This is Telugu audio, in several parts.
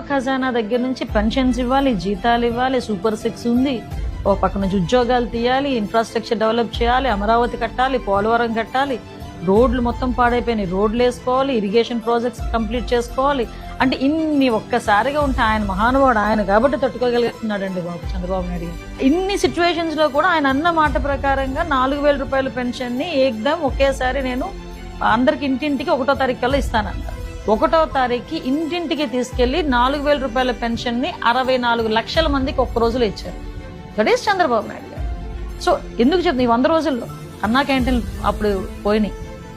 ఖజానా దగ్గర నుంచి పెన్షన్స్ ఇవ్వాలి జీతాలు ఇవ్వాలి సూపర్ సిక్స్ ఉంది. ఓ పక్క నుంచి ఉద్యోగాలు తీయాలి ఇన్ఫ్రాస్ట్రక్చర్ డెవలప్ చేయాలి అమరావతి కట్టాలి పోలవరం కట్టాలి. రోడ్లు మొత్తం పాడైపోయినాయి. రోడ్లు వేసుకోవాలి ఇరిగేషన్ ప్రాజెక్ట్స్ కంప్లీట్ చేసుకోవాలి. అంటే ఇన్ని ఒక్కసారిగా ఉంటే ఆయన మహానుభావుడు ఆయన కాబట్టి తట్టుకోగలుగుతున్నాడండి బాబు చంద్రబాబు నాయుడు ఇన్ని సిచ్యువేషన్స్లో కూడా ఆయన అన్న మాట ప్రకారంగా నాలుగు వేల రూపాయల పెన్షన్ని ఏకదం ఒకేసారి నేను అందరికి ఇంటింటికి ఒకటో తారీఖు కల్లా ఇస్తానంట. ఒకటో తారీఖు ఇంటింటికి తీసుకెళ్ళి నాలుగు వేల రూపాయల పెన్షన్ని అరవై నాలుగు లక్షల మందికి ఒక్క రోజులో ఇచ్చారు. దట్ ఈస్ చంద్రబాబు నాయుడు గారు. సో ఎందుకు చెప్తుంది ఈ వంద రోజుల్లో అన్నా క్యాంటీన్ అప్పుడు పోయినాయి.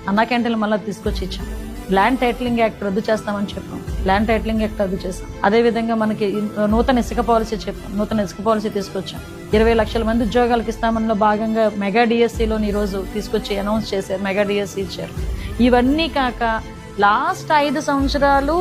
అన్నా క్యాంటీన్లు మళ్ళీ తీసుకొచ్చి ఇచ్చాం. ల్యాండ్ టైటిలింగ్ యాక్ట్ రద్దు చేస్తామని చెప్పాం. ల్యాండ్ టైటిలింగ్ యాక్ట్ రద్దు చేస్తాం అదే విధంగా మనకి నూతన ఇసుక పాలసీ చెప్పాం. నూతన ఇసుక పాలసీ తీసుకొచ్చాం. ఇరవై లక్షల మంది ఉద్యోగాలకు ఇస్తామన్న భాగంగా మెగా డిఎస్సిలో ఈరోజు తీసుకొచ్చి అనౌన్స్ చేశారు. మెగా డిఎస్సి ఇచ్చారు. ఇవన్నీ కాక లాస్ట్ ఐదు సంవత్సరాలు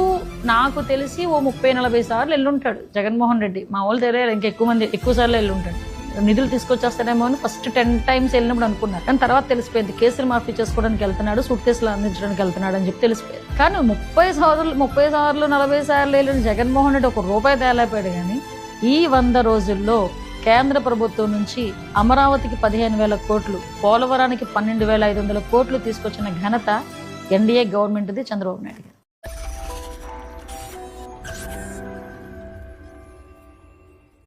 నాకు తెలిసి ఓ ముప్పై నలభై సార్లు వెళ్ళుంటాడు జగన్మోహన్ రెడ్డి. మా వాళ్ళు తెలియదు ఇంకా ఎక్కువ మంది ఎక్కువ సార్లు వెళ్ళుంటాడు నిధులు తీసుకొచ్చేస్తాడేమో అని ఫస్ట్ టెన్ టైమ్స్ వెళ్ళినప్పుడు అనుకున్నారు. కానీ తర్వాత తెలిసిపోయింది కేసులు మాఫీ చేసుకోవడానికి వెళ్తున్నాడు సూట్ కేసులు అందించడానికి వెళ్తున్నాడు అని చెప్పి తెలిసిపోయింది. కానీ ముప్పై సార్లు ముప్పై సార్లు నలభై సార్లు వెళ్ళిన జగన్మోహన్ రెడ్డి ఒక రూపాయి తేలేపాడు కానీ ఈ వంద రోజుల్లో కేంద్ర ప్రభుత్వం నుంచి అమరావతికి పదిహేను వేల కోట్లు పోలవరానికి పన్నెండు వేల ఐదు వందల కోట్లు తీసుకొచ్చిన ఘనత ఎన్డీఏ గవర్నమెంట్ది చంద్రబాబు నాయుడు గారు.